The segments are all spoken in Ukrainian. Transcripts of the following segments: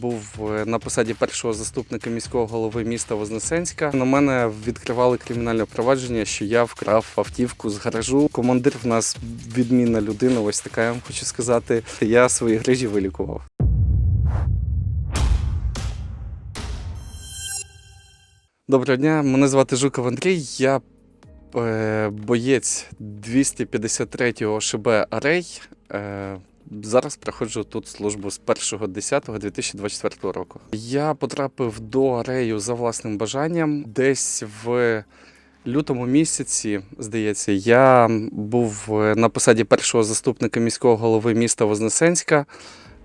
був е, на посаді першого заступника міського голови міста Вознесенська. На мене відкривали кримінальне провадження, що я вкрав автівку з гаражу. Командир в нас відмінна людина. Ось така я вам хочу сказати. Я свої грижі вилікував. Доброго дня, мене звати Жуков Андрій. Я е, боєць 253-го ШБ Арей. Е, зараз проходжу тут службу з 1.10.2024 року. Я потрапив до Арею за власним бажанням. Десь в лютому місяці, здається, я був е, на посаді першого заступника міського голови міста Вознесенська.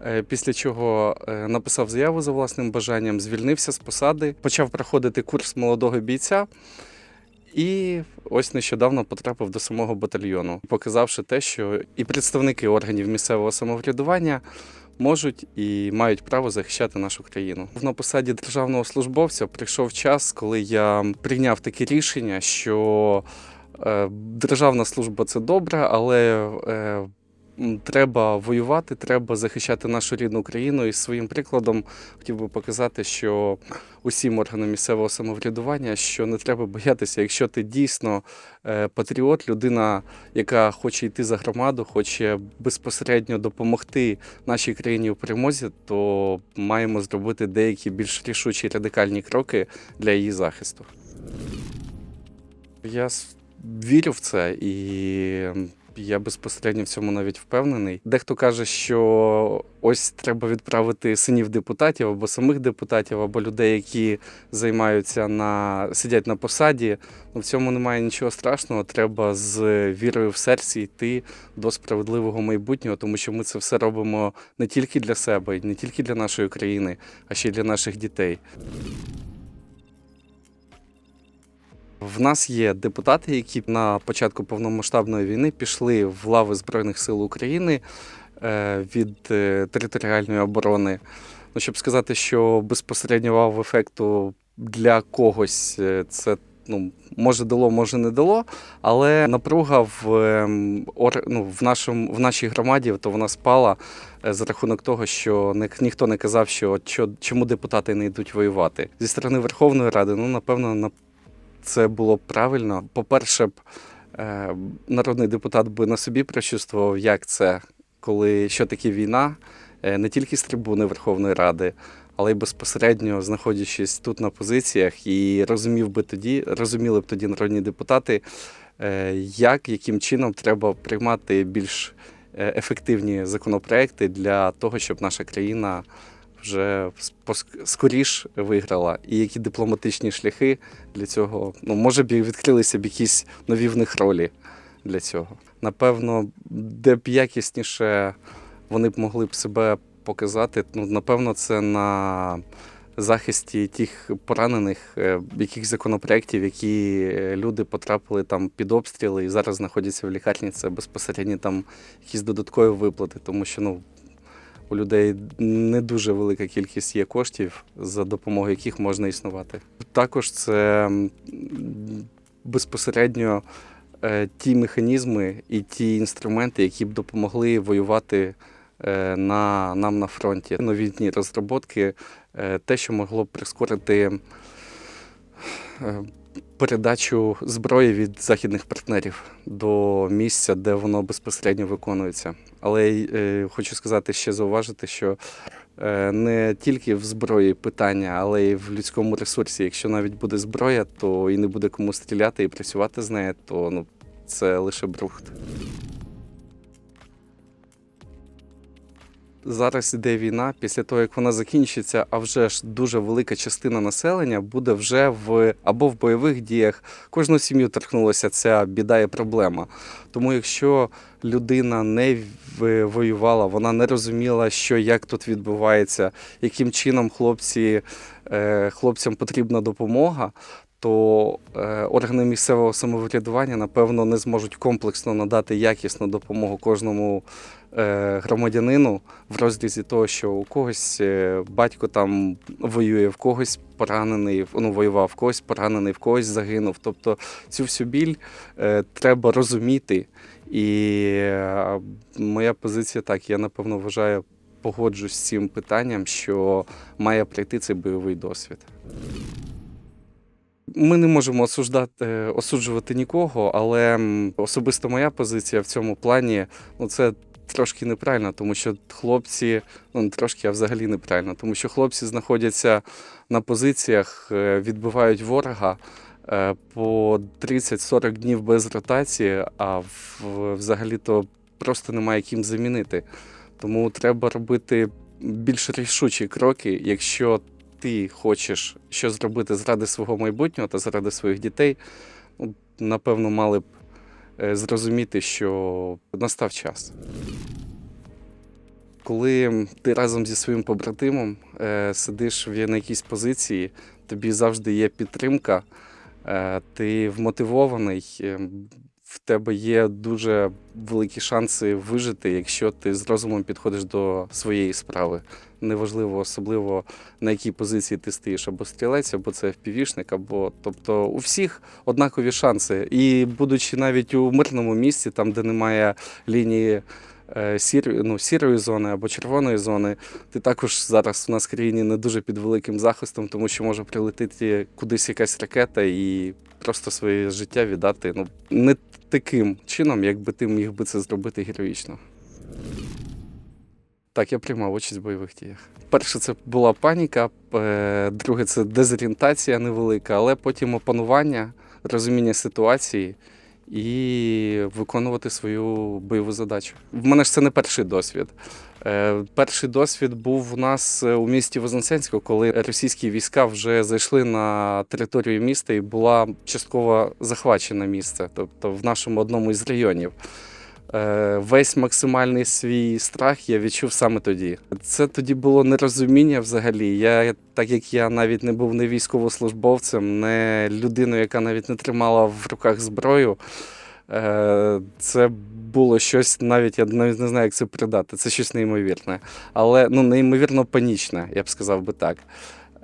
Е, Після чого е, написав заяву за власним бажанням, звільнився з посади, почав проходити курс молодого бійця. І ось нещодавно потрапив до самого батальйону, показавши те, що і представники органів місцевого самоврядування можуть і мають право захищати нашу країну. На посаді державного службовця прийшов час, коли я прийняв таке рішення, що е, державна служба це добре, але е, треба воювати, треба захищати нашу рідну країну. І своїм прикладом хотів би показати, що усім органам місцевого самоврядування, що не треба боятися, якщо ти дійсно е, патріот, людина, яка хоче йти за громаду, хоче безпосередньо допомогти нашій країні у перемозі, то маємо зробити деякі більш рішучі радикальні кроки для її захисту. Я вірю в це і. Я безпосередньо в цьому навіть впевнений. Дехто каже, що ось треба відправити синів депутатів або самих депутатів, або людей, які займаються на сидять на посаді. Ну, в цьому немає нічого страшного. Треба з вірою в серці йти до справедливого майбутнього, тому що ми це все робимо не тільки для себе, не тільки для нашої країни, а ще й для наших дітей. В нас є депутати, які на початку повномасштабної війни пішли в лави Збройних сил України е, від е, територіальної оборони. Ну, щоб сказати, що безпосередньо ефекту для когось е, це ну, може дало, може не дало. Але напруга в, ем, ну, в, нашому, в нашій громаді то вона спала за рахунок того, що ні, ніхто не казав, що, що чому депутати не йдуть воювати. Зі сторони Верховної Ради, ну напевно, на це було правильно. По-перше, е, народний депутат би на собі прочувствував, як це, коли що таке війна, е, не тільки з трибуни Верховної Ради, але й безпосередньо знаходячись тут на позиціях, і розумів би тоді, розуміли б тоді народні депутати, е, як, яким чином треба приймати більш ефективні законопроекти для того, щоб наша країна вже скоріш виграла, і які дипломатичні шляхи для цього. Ну, може б відкрилися б якісь нові в них ролі для цього. Напевно, де б якісніше вони б могли б себе показати. Ну, напевно, це на захисті тих поранених, е, яких законопроєктів, які е, люди потрапили там під обстріли і зараз знаходяться в лікарні. Це безпосередньо там якісь додаткові виплати, тому що ну. У людей не дуже велика кількість є коштів, за допомогою яких можна існувати. Також це безпосередньо е, ті механізми і ті інструменти, які б допомогли воювати е, на, нам на фронті. Новітні розробки, е, те, що могло б прискорити передачу зброї від західних партнерів до місця, де воно безпосередньо виконується. Але е, хочу сказати ще зауважити, що е, не тільки в зброї питання, але й в людському ресурсі. Якщо навіть буде зброя, то і не буде кому стріляти і працювати з нею, то ну, це лише брухт. Зараз іде війна. Після того, як вона закінчиться, а вже ж дуже велика частина населення буде вже в або в бойових діях. Кожну сім'ю торкнулася ця біда і проблема. Тому, якщо людина не воювала, вона не розуміла, що як тут відбувається, яким чином хлопці, е, хлопцям потрібна допомога. То е, органи місцевого самоврядування напевно не зможуть комплексно надати якісну допомогу кожному громадянину в розрізі того, що у когось е, батько там воює, в когось поранений, ну воював, в когось поранений, в когось загинув. Тобто цю всю біль е, треба розуміти. І е, моя позиція так, я напевно вважаю погоджусь з цим питанням, що має прийти цей бойовий досвід. Ми не можемо осуждати, осуджувати нікого, але особисто моя позиція в цьому плані ну, це трошки неправильно, тому що хлопці, ну трошки, а взагалі неправильно, тому що хлопці знаходяться на позиціях, е, відбивають ворога е, по 30-40 днів без ротації, а взагалі-то просто немає ким замінити. Тому треба робити більш рішучі кроки, якщо ти хочеш щось зробити заради свого майбутнього та заради своїх дітей, ну, напевно, мали б зрозуміти, що настав час. Коли ти разом зі своїм побратимом е, сидиш на якійсь позиції, тобі завжди є підтримка, е, ти вмотивований, е, в тебе є дуже великі шанси вижити, якщо ти з розумом підходиш до своєї справи. Неважливо, особливо на якій позиції ти стоїш, або стрілець, або це впівішник, або тобто у всіх однакові шанси. І будучи навіть у мирному місці, там де немає лінії сірої, ну, сірої зони або червоної зони, ти також зараз у нас в країні не дуже під великим захистом, тому що може прилетіти кудись якась ракета і просто своє життя віддати ну, не таким чином, якби ти міг би це зробити героїчно. Так, я приймав участь в бойових діях. Перше, це була паніка, е, друге, це дезорієнтація невелика, але потім опанування, розуміння ситуації і виконувати свою бойову задачу. В мене ж це не перший досвід. Е, Перший досвід був у нас е, у місті Вознесенську, коли російські війська вже зайшли на територію міста і була частково захвачена місце, тобто в нашому одному із районів. Е, Весь максимальний свій страх я відчув саме тоді. Це тоді було нерозуміння взагалі. Я, так як я навіть не був не військовослужбовцем, не людиною, яка навіть не тримала в руках зброю. е, Це було щось, навіть я навіть не знаю, як це передати. Це щось неймовірне. Але ну, неймовірно панічне, я б сказав би так.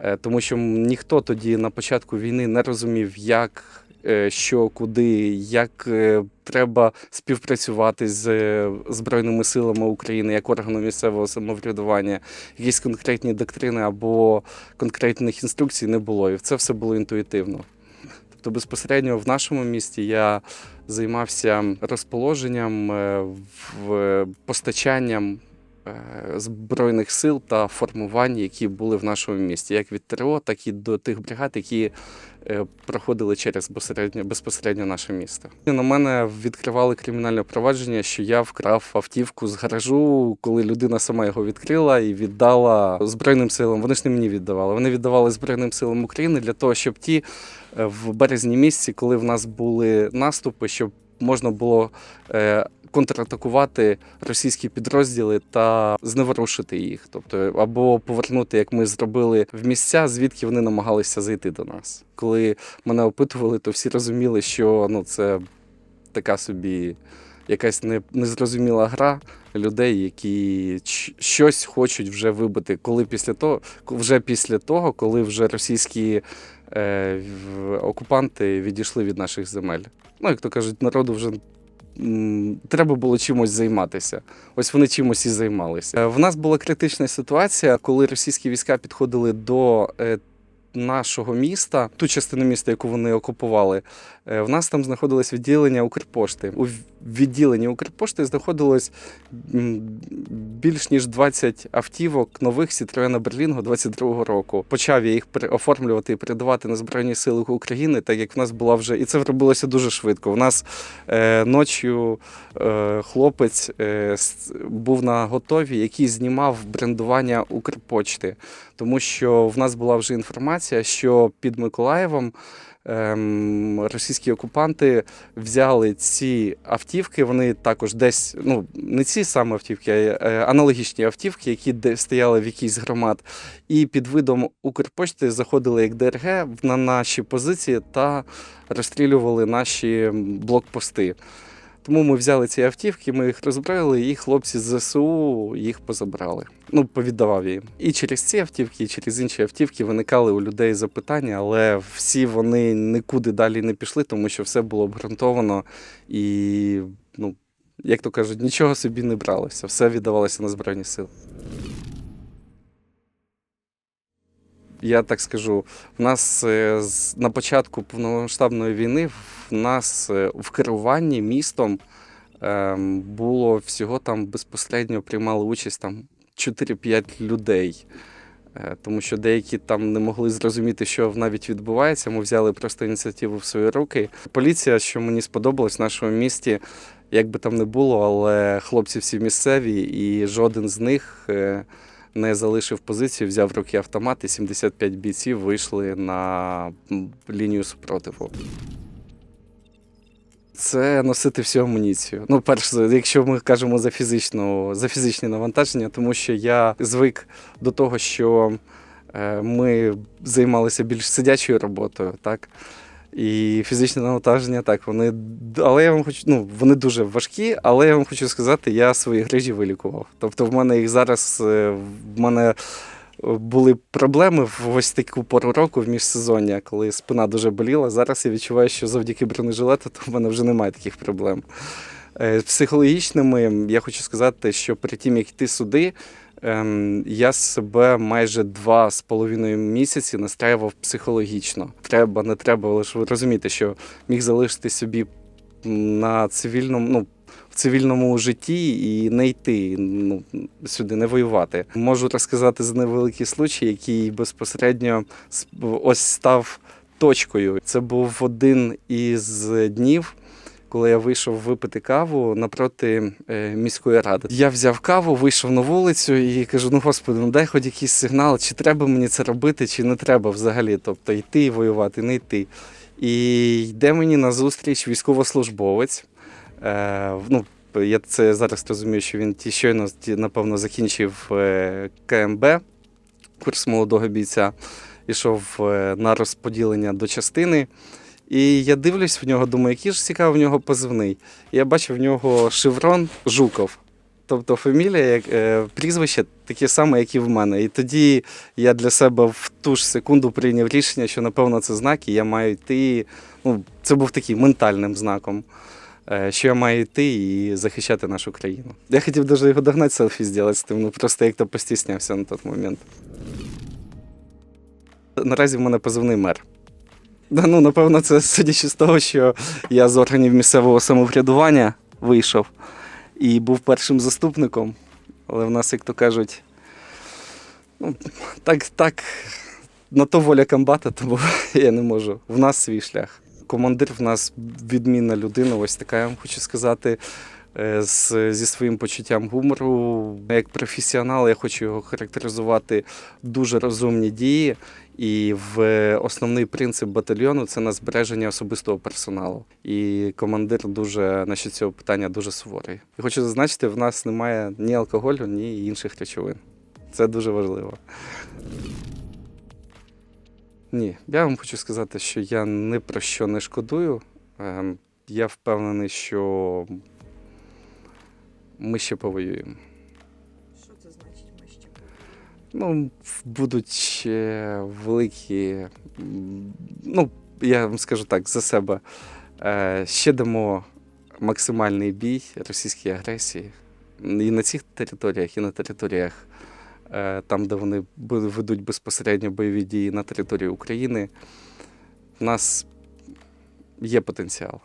Е, Тому що ніхто тоді на початку війни не розумів, як, що, куди, як е, треба співпрацювати з е, Збройними силами України як органом місцевого самоврядування. Якісь конкретні доктрини або конкретних інструкцій не було. І це все було інтуїтивно. Тобто безпосередньо в нашому місті я займався розположенням, е, постачанням е, збройних сил та формувань, які були в нашому місті, як від ТРО, так і до тих бригад, які е, проходили через безпосередньо, безпосередньо наше місто. На мене відкривали кримінальне провадження, що я вкрав автівку з гаражу, коли людина сама його відкрила і віддала Збройним силам. Вони ж не мені віддавали. Вони віддавали Збройним силам України для того, щоб ті е, в березні місяці, коли в нас були наступи, щоб можна було е, контратакувати російські підрозділи та зневорушити їх, тобто або повернути, як ми зробили в місця, звідки вони намагалися зайти до нас. Коли мене опитували, то всі розуміли, що ну це така собі якась не, незрозуміла гра людей, які щось хочуть вже вибити, коли після того, вже після того, коли вже російські е, окупанти відійшли від наших земель. Ну, як то кажуть, народу вже треба було чимось займатися. Ось вони чимось і займалися. Е, В нас була критична ситуація, коли російські війська підходили до е, нашого міста, ту частину міста, яку вони окупували. е, В нас там знаходилось відділення Укрпошти. У відділенні Укрпошти знаходилось більш ніж 20 автівок нових Citroёn Berlingo 22-го року. Почав я їх оформлювати і передавати на Збройні Сили України, так як в нас була вже і це робилося дуже швидко. У нас е, ночі е, хлопець е, був на готові, який знімав брендування Укрпочти, тому що в нас була вже інформація, що під Миколаєвом. Ем, російські окупанти взяли ці автівки. Вони також десь, ну не ці саме автівки, а е, аналогічні автівки, які де стояли в якійсь громад, і під видом Укрпочти заходили як ДРГ на наші позиції та розстрілювали наші блокпости. Тому ми взяли ці автівки, ми їх розбрали, і хлопці з ЗСУ їх позабрали. Ну, повіддавав їм. І через ці автівки, і через інші автівки виникали у людей запитання, але всі вони нікуди далі не пішли, тому що все було обґрунтовано і ну, як то кажуть, нічого собі не бралося, все віддавалося на Збройні сили. Я так скажу, в нас е, на початку повномасштабної війни в нас е, в керуванні містом ем, було всього там безпосередньо приймали участь там 4-5 людей. Е, Тому що деякі там не могли зрозуміти, що навіть відбувається. Ми взяли просто ініціативу в свої руки. Поліція, що мені сподобалось в нашому місті, як би там не було, але хлопці всі місцеві, і жоден з них не залишив позицію, взяв в руки автомат, і 75 бійців вийшли на лінію супротиву. Це носити всю амуніцію. Ну, перше, якщо ми кажемо за фізичну, за фізичні навантаження, тому що я звик до того, що е, ми займалися більш сидячою роботою, так. І фізичні навантаження, так, вони. Але я вам хочу, ну, вони дуже важкі, але я вам хочу сказати, я свої грижі вилікував. Тобто, в мене їх зараз е, в мене були проблеми в ось таку пору року в міжсезоння, коли спина дуже боліла. Зараз я відчуваю, що завдяки бронежилету то в мене вже немає таких проблем. Е, Психологічними я хочу сказати, що перед тим, як йти сюди, я себе майже два з половиною місяці настраював психологічно. Треба, не треба, лише ви розумієте, що міг залишити собі на цивільному, ну, в цивільному житті і не йти ну, сюди, не воювати. Можу розказати за невеликий случай, який безпосередньо ось став точкою. Це був один із днів. Коли я вийшов випити каву напроти е, міської ради, я взяв каву, вийшов на вулицю і кажу: ну господи, ну дай хоч якийсь сигнал, чи треба мені це робити, чи не треба взагалі. Тобто йти і воювати, не йти. І йде мені на зустріч військовослужбовець. Е, ну, я це зараз розумію, що він ті щойно напевно закінчив е, КМБ, курс молодого бійця, ішов е, на розподілення до частини. І я дивлюсь в нього, думаю, який ж цікавий в нього позивний. Я бачу в нього шеврон Жуков. Тобто фамілія, як, е, прізвище таке саме, як і в мене. І тоді я для себе в ту ж секунду прийняв рішення, що напевно це знак, і я маю йти. Ну, це був такий ментальним знаком, е, що я маю йти і захищати нашу країну. Я хотів навіть його догнати селфі зробити з тим, ну просто як то постіснявся на той момент. Наразі в мене позивний мер. Да, ну, напевно, це судячи з того, що я з органів місцевого самоврядування вийшов і був першим заступником. Але в нас, як то кажуть, ну, так, так, на то воля комбата, тому я не можу. В нас свій шлях. Командир в нас відмінна людина, ось така, я вам хочу сказати, е, з, зі своїм почуттям гумору. Як професіонал, я хочу його характеризувати дуже розумні дії. І в основний принцип батальйону це на збереження особистого персоналу. І командир дуже на цього питання дуже суворий. І хочу зазначити, в нас немає ні алкоголю, ні інших речовин. Це дуже важливо. Ні, я вам хочу сказати, що я ні про що не шкодую. Ем, Я впевнений, що ми ще повоюємо. Ну, будуть великі. Ну, я вам скажу так, за себе. Е, Ще дамо максимальний бій російській агресії. І на цих територіях, і на територіях, е, там, де вони ведуть безпосередньо бойові дії на території України. В нас є потенціал.